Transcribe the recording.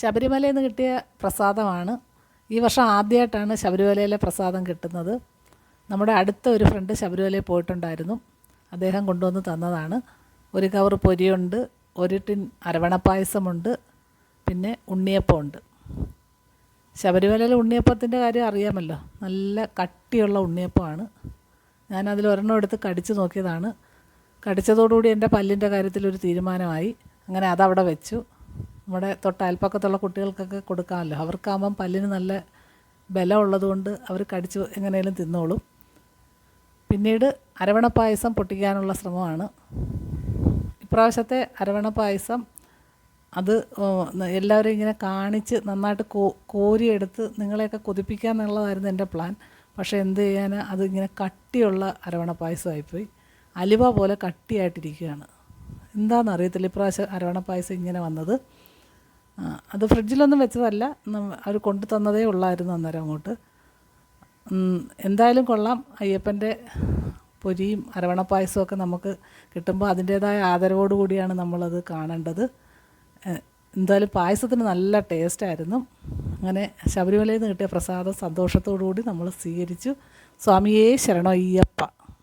ശബരിമലയിൽ നിന്ന് കിട്ടിയ പ്രസാദമാണ്. ഈ വർഷം ആദ്യമായിട്ടാണ് ശബരിമലയിലെ പ്രസാദം കിട്ടുന്നത്. നമ്മുടെ അടുത്ത ഒരു ഫ്രണ്ട് ശബരിമലയിൽ പോയിട്ടുണ്ടായിരുന്നു. അദ്ദേഹം കൊണ്ടുവന്ന് തന്നതാണ്. ഒരു കവർ പൊരിയുണ്ട് ഒരു ടിൻ അരവണപ്പായസമുണ്ട് പിന്നെ ഉണ്ണിയപ്പമുണ്ട്. ശബരിമലയിലെ ഉണ്ണിയപ്പത്തിന്റെ കാര്യം അറിയാമല്ലോ. നല്ല കട്ടിയുള്ള ഉണ്ണിയപ്പമാണ്. ഞാനതിൽ ഒരെണ്ണം എടുത്ത് കടിച്ചു നോക്കിയതാണ്. കടിച്ചതോടുകൂടി എന്റെ പല്ലിന്റെ കാര്യത്തിൽ ഒരു തീരുമാനമായി. അങ്ങനെ അതവിടെ വെച്ചു. നമ്മുടെ തൊട്ട് അയൽപ്പക്കത്തുള്ള കുട്ടികൾക്കൊക്കെ കൊടുക്കാമല്ലോ. അവർക്കാകുമ്പം പല്ലിന് നല്ല ബലമുള്ളതുകൊണ്ട് അവർ കടിച്ച് എങ്ങനെയും തിന്നോളും. പിന്നീട് അരവണ പായസം പൊട്ടിക്കാനുള്ള ശ്രമമാണ്. ഇപ്രാവശ്യത്തെ അരവണ പായസം അത് എല്ലാവരും ഇങ്ങനെ കാണിച്ച് നന്നായിട്ട് കോ കോരിയെടുത്ത് നിങ്ങളെയൊക്കെ കൊതിപ്പിക്കുക എന്നുള്ളതായിരുന്നു എന്റെ പ്ലാൻ. പക്ഷേ എന്ത് ചെയ്യാൻ അത് ഇങ്ങനെ കട്ടിയുള്ള അരവണ പായസമായിപ്പോയി. അലുവ പോലെ കട്ടിയായിട്ടിരിക്കുകയാണ്. എന്താണെന്ന് അറിയത്തില്ല ഇപ്രാവശ്യം അരവണ പായസം ഇങ്ങനെ വന്നത്. അത് ഫ്രിഡ്ജിലൊന്നും വെച്ചതല്ല. അവർ കൊണ്ടു തന്നതേ ഉള്ളായിരുന്നു അന്നേരം അങ്ങോട്ട്. എന്തായാലും കൊള്ളാം. അയ്യപ്പന്റെ പൊരിയും അരവണ ഒക്കെ നമുക്ക് കിട്ടുമ്പോൾ അതിന്റേതായ ആദരവോടു കൂടിയാണ് നമ്മളത് കാണേണ്ടത്. എന്തായാലും പായസത്തിന് നല്ല ടേസ്റ്റായിരുന്നു അങ്ങനെ ശബരിമലയിൽ നിന്ന് കിട്ടിയ പ്രസാദം സന്തോഷത്തോടു കൂടി നമ്മൾ സ്വീകരിച്ചു. സ്വാമിയേ ശരണോ അയ്യപ്പ